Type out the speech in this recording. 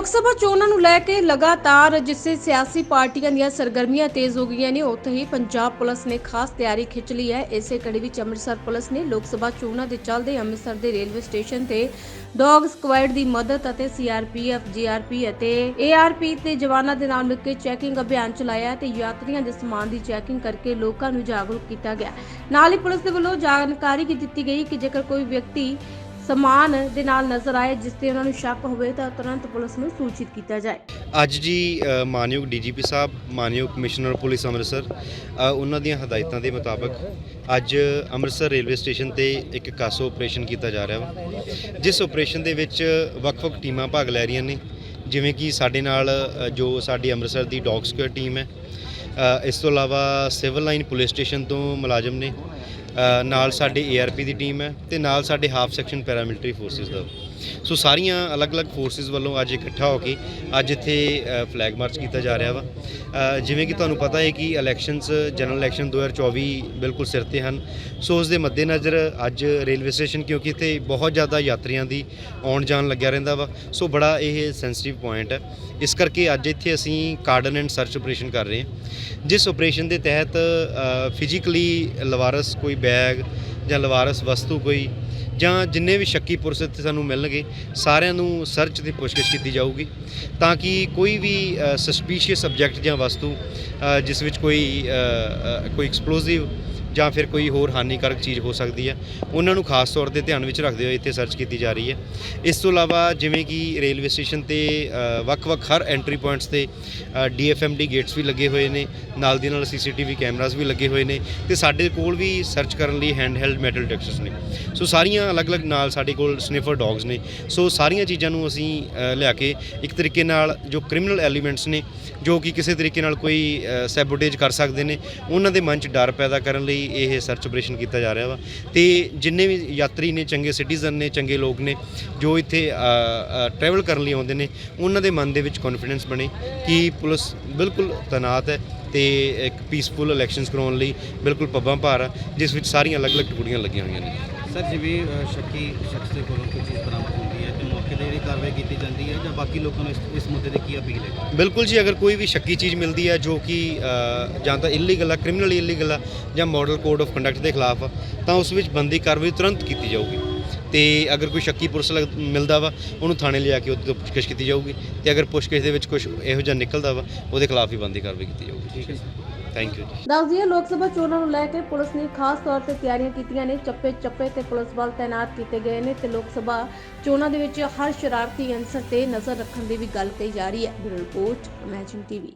ਲੋਕ ਸਭਾ ਚੋਣਾਂ ਨੂੰ ਲੈ ਕੇ ਲਗਾਤਾਰ ਜਿਸੇ ਸਿਆਸੀ ਪਾਰਟੀਆਂ ਦੀਆਂ ਸਰਗਰਮੀਆਂ ਤੇਜ਼ ਹੋ ਗਈਆਂ ਨੇ, ਉੱਥੇ ਹੀ ਪੰਜਾਬ ਪੁਲਿਸ ਨੇ ਖਾਸ ਤਿਆਰੀ ਖਿੱਚ ਲਈ ਹੈ। ਇਸੇ ਕੜੀ ਵਿੱਚ ਅੰਮ੍ਰਿਤਸਰ ਪੁਲਿਸ ਨੇ ਲੋਕ ਸਭਾ ਚੋਣਾਂ ਦੇ ਚੱਲਦੇ ਅੰਮ੍ਰਿਤਸਰ ਦੇ ਰੇਲਵੇ ਸਟੇਸ਼ਨ ਤੇ ਡੌਗ ਸਕੁਐਡ ਦੀ ਮਦਦ ਅਤੇ ਸੀਆਰਪੀਐਫ, ਜੀਆਰਪੀ ਅਤੇ ਏਆਰਪੀ ਤੇ ਜਵਾਨਾਂ ਦੇ ਨਾਲ ਮਿਲ ਕੇ ਚੈਕਿੰਗ ਅਭਿਆਨ ਚਲਾਇਆ ਤੇ ਯਾਤਰੀਆਂ ਦੇ ਸਮਾਨ ਦੀ ਚੈਕਿੰਗ ਕਰਕੇ ਲੋਕਾਂ ਨੂੰ ਜਾਗਰੂਕ ਕੀਤਾ ਗਿਆ। ਨਾਲ ਹੀ ਪੁਲਿਸ ਦੇ ਵੱਲੋਂ ਜਾਣਕਾਰੀ ਕੀ ਦਿੱਤੀ ਗਈ ਕਿ ਜੇਕਰ ਕੋਈ ਵਿਅਕਤੀ ਸਮਾਨ ਦੇ ਨਾਲ ਨਜ਼ਰ ਆਏ ਜਿਸ ਤੇ ਉਹਨਾਂ ਨੂੰ ਸ਼ੱਕ ਹੋਵੇ ਤਾਂ ਤੁਰੰਤ ਪੁਲਿਸ ਨੂੰ ਸੂਚਿਤ ਕੀਤਾ ਜਾਏ। ਅੱਜ ਜੀ ਅ, ਮਾਨਯੋਗ ਡੀਜੀਪੀ ਸਾਹਿਬ ਮਾਨਯੋਗ ਕਮਿਸ਼ਨਰ ਪੁਲਿਸ ਅੰਮ੍ਰਿਤਸਰ ਉਹਨਾਂ ਦੀਆਂ ਹਦਾਇਤਾਂ ਦੇ ਮੁਤਾਬਕ ਅੱਜ ਅੰਮ੍ਰਿਤਸਰ ਰੇਲਵੇ ਸਟੇਸ਼ਨ ਤੇ ਇੱਕ ਕਾਸੋ ਆਪਰੇਸ਼ਨ ਕੀਤਾ ਜਾ ਰਿਹਾ ਵਾ। ਜਿਸ ਆਪਰੇਸ਼ਨ ਦੇ ਵਿੱਚ ਵੱਖ-ਵੱਖ ਟੀਮਾਂ ਭਾਗ ਲੈ ਰਹੀਆਂ ਨੇ ਜਿਵੇਂ ਕਿ ਸਾਡੇ ਨਾਲ ਜੋ ਸਾਡੀ ਅੰਮ੍ਰਿਤਸਰ ਦੀ ਡੌਗ ਸਕੁਐਡ ਟੀਮ ਹੈ ਇਸ ਤੋਂ ਇਲਾਵਾ ਸਿਵਲ ਲਾਈਨ ਪੁਲਿਸ ਸਟੇਸ਼ਨ ਤੋਂ ਮੁਲਾਜ਼ਮ ਨੇ ਨਾਲ ਸਾਡੇ ਏਆਰਪੀ ਦੀ ਟੀਮ ਹੈ ਤੇ ਨਾਲ ਸਾਡੇ ਹਾਫ ਸੈਕਸ਼ਨ ਪੈਰਾਮਿਲਟਰੀ ਫੋਰਸਿਸ ਦਾ। ਸੋ ਸਾਰੀਆਂ ਅਲੱਗ-ਅਲੱਗ ਫੋਰਸਿਸ ਵੱਲੋਂ ਅੱਜ ਇਕੱਠਾ ਹੋ ਕੇ ਅੱਜ ਇੱਥੇ ਫਲੈਗ ਮਾਰਚ ਕੀਤਾ ਜਾ ਰਿਹਾ ਵਾ। ਜਿਵੇਂ ਕਿ ਤੁਹਾਨੂੰ ਪਤਾ ਹੈ ਕਿ ਇਲੈਕਸ਼ਨਸ ਜਨਰਲ ਇਲੈਕਸ਼ਨ 2024 ਬਿਲਕੁਲ ਸਿਰ ਤੇ ਹਨ। ਸੋ ਉਸ ਦੇ ਮੱਦੇਨਜ਼ਰ ਅੱਜ ਰੇਲਵੇ ਸਟੇਸ਼ਨ ਕਿਉਂਕਿ ਇੱਥੇ ਬਹੁਤ ਜ਼ਿਆਦਾ ਯਾਤਰੀਆਂ ਦੀ ਆਉਣ ਜਾਣ ਲੱਗਿਆ ਰਹਿੰਦਾ ਵਾ। ਸੋ ਬੜਾ ਇਹ ਸੈਂਸਿਟਿਵ ਪੁਆਇੰਟ ਹੈ। ਇਸ ਕਰਕੇ ਅੱਜ ਇੱਥੇ ਅਸੀਂ ਕਾਰਡਨ ਐਂਡ ਸਰਚ ਆਪਰੇਸ਼ਨ ਕਰ ਰਹੇ ਹਾਂ। ਜਿਸ ਆਪਰੇਸ਼ਨ ਦੇ ਤਹਿਤ ਫਿਜ਼ੀਕਲੀ ਲਵਾਰਸ ਕੋਈ ਬੈਗ ਜਾਂ ਲਵਾਰਸ ਵਸਤੂ ਕੋਈ ਜਾਂ ਜਿੰਨੇ ਵੀ ਸ਼ੱਕੀ ਪੁਰਸ਼ ਇੱਥੇ ਸਾਨੂੰ ਮਿਲਣਗੇ, ਸਾਰਿਆਂ ਨੂੰ ਸਰਚ ਤੇ ਪੁੱਛਗਿੱਛ ਕੀਤੀ ਜਾਊਗੀ ਤਾਂ ਕਿ ਕੋਈ ਵੀ ਸਸਪੀਸ਼ੀਅਸ ਸਬਜੈਕਟ ਜਾਂ ਵਸਤੂ ਜਿਸ ਵਿੱਚ ਕੋਈ ਕੋਈ ਐਕਸਪਲੋਸਿਵ ਜਾਂ ਫਿਰ ਕੋਈ ਹੋਰ ਹਾਨੀਕਾਰਕ ਚੀਜ਼ ਹੋ ਸਕਦੀ ਹੈ, ਉਹਨਾਂ ਨੂੰ ਖਾਸ ਤੌਰ ਤੇ ਧਿਆਨ ਵਿੱਚ ਰੱਖਦੇ ਹੋਏ ਇੱਥੇ ਸਰਚ ਕੀਤੀ ਜਾ ਰਹੀ ਹੈ। ਇਸ ਤੋਂ ਇਲਾਵਾ ਜਿਵੇਂ ਕਿ ਰੇਲਵੇ ਸਟੇਸ਼ਨ ਤੇ ਵੱਖ-ਵੱਖ ਹਰ ਐਂਟਰੀ ਪੁਆਇੰਟਸ ਤੇ ਡੀਐਫਐਮਡੀ ਗੇਟਸ ਵੀ ਲੱਗੇ ਹੋਏ ਨੇ, ਨਾਲ ਦੀ ਨਾਲ ਸੀਸੀਟੀਵੀ ਕੈਮਰਾਸ ਵੀ ਲੱਗੇ ਹੋਏ ਨੇ ਤੇ ਸਾਡੇ ਕੋਲ ਵੀ ਸਰਚ ਕਰਨ ਲਈ ਹੈਂਡਹੈਲਡ ਮੈਟਲ ਡਿਟੈਕਟਰਸ ਨੇ। ਸੋ ਸਾਰੀਆਂ ਅਲੱਗ-ਅਲੱਗ ਨਾਲ ਸਾਡੇ ਕੋਲ ਸਨਿਫਰ ਡੌਗਸ ਨੇ। ਸੋ ਸਾਰੀਆਂ ਚੀਜ਼ਾਂ ਨੂੰ ਅਸੀਂ ਲਿਆ ਕੇ ਇੱਕ ਤਰੀਕੇ ਨਾਲ ਜੋ ਕ੍ਰਿਮੀਨਲ ਐਲੀਮੈਂਟਸ ਨੇ, ਜੋ ਕਿ ਕਿਸੇ ਤਰੀਕੇ ਨਾਲ ਕੋਈ ਸੈਬੋਟੇਜ ਕਰ ਸਕਦੇ ਨੇ, ਉਹਨਾਂ ਦੇ ਮਨ 'ਚ ਡਰ ਪੈਦਾ ਕਰਨ ਲਈ ਇਹ ਸਰਚ ਆਪਰੇਸ਼ਨ ਕੀਤਾ ਜਾ ਰਿਹਾ ਵਾ। ਤੇ ਜਿੰਨੇ ਵੀ ਯਾਤਰੀ ਨੇ, ਚੰਗੇ ਸਿਟੀਜ਼ਨ ਨੇ, ਚੰਗੇ ਲੋਕ ਨੇ, ਜੋ ਇੱਥੇ ਟਰੈਵਲ ਕਰਨ ਲਈ ਆਉਂਦੇ ਨੇ, ਉਹਨਾਂ ਦੇ ਮਨ ਦੇ ਵਿੱਚ ਕੌਨਫੀਡੈਂਸ ਬਣੇ ਕਿ ਪੁਲਿਸ ਬਿਲਕੁਲ ਤੈਨਾਤ ਹੈ ਤੇ ਇੱਕ ਪੀਸਫੁਲ ਇਲੈਕਸ਼ਨਸ ਕਰਾਉਣ ਲਈ ਬਿਲਕੁਲ ਪੱਬਾਂ ਭਾਰ ਆ, ਜਿਸ ਵਿੱਚ ਸਾਰੀਆਂ ਅਲੱਗ-ਅਲੱਗ ਟੁਕੜੀਆਂ ਲੱਗੀਆਂ ਹੋਈਆਂ ਨੇ। ਸਰ ਜਿਵੇਂ ਸ਼ੱਕੀ ਸ਼ਖਸ ਦੇ ਕੋਲੋਂ ਕੋਈ ਚੀਜ਼ ਬਰਾਮਦ ਹੁੰਦੀ ਹੈ ਤੇ ਮੌਕੇ ਤੇ ਜਿਹੜੀ ਕਾਰਵਾਈ ਕੀਤੀ ਜਾਂਦੀ ਹੈ ਜਾਂ ਬਾਕੀ ਲੋਕਾਂ ਨੂੰ ਇਸ ਮੁੱਦੇ ਤੇ ਕੀ ਅਪੀਲ ਹੈ? ਬਿਲਕੁਲ ਜੀ ਅਗਰ ਕੋਈ ਵੀ ਸ਼ੱਕੀ ਚੀਜ਼ ਮਿਲਦੀ ਹੈ ਜੋ ਕਿ ਜਾਂ ਤਾਂ ਇਲੀਗਲ ਆ ਕ੍ਰਿਮੀਨਲ ਇਲੀਗਲ ਆ ਜਾਂ ਮਾਡਲ ਕੋਡ ਆਫ ਕੰਡਕਟ ਦੇ ਖਿਲਾਫ ਤਾਂ ਉਸ ਵਿੱਚ ਬੰਦੀ ਕਾਰਵਾਈ ਤੁਰੰਤ ਕੀਤੀ ਜਾਊਗੀ। ਤੇ ਅਗਰ ਕੋਈ ਸ਼ੱਕੀ ਪੁਰਸ਼ ਲੱਗ- ਮਿਲਦਾ ਵਾ ਉਹਨੂੰ ਥਾਣੇ ਲਿਜਾ ਕੇ ਉਹਦੇ ਤੋਂ ਪੁੱਛਗਿੱਛ ਕੀਤੀ ਜਾਊਗੀ। ਤੇ ਅਗਰ ਪੁੱਛਗਿੱਛ ਦੇ ਵਿੱਚ ਕੁਝ ਇਹੋ ਜਿਹਾ ਨਿਕਲਦਾ ਵਾ ਉਹਦੇ ਖਿਲਾਫ ਹੀ ਬੰਦੀ ਕਾਰਵਾਈ ਕੀਤੀ ਜਾਊਗੀ। ਠੀਕ ਹੈ ਸਰ। ਥੈਂਕ ਯੂ ਜੀ ਦੱਸ ਦਈਏ ਲੋਕ ਸਭਾ ਚੋਣਾਂ ਨੂੰ ਲੈ ਕੇ ਪੁਲਿਸ ਨੇ ਖਾਸ ਤੌਰ ਤੇ ਤਿਆਰੀਆਂ ਕੀਤੀਆਂ ਨੇ। ਚੱਪੇ ਚੱਪੇ ਤੇ ਪੁਲਿਸ ਬਲ ਤਾਇਨਾਤ ਕੀਤੇ ਗਏ ਨੇ ਤੇ ਲੋਕ ਸਭਾ ਚੋਣਾਂ ਦੇ ਵਿੱਚ ਹਰ ਸ਼ਰਾਰਤੀ ਅੰਸਰ ਤੇ ਨਜ਼ਰ ਰੱਖਣ ਦੀ ਵੀ ਗੱਲ ਕਹੀ ਜਾ ਰਹੀ ਹੈ। Bureau report Imagine TV.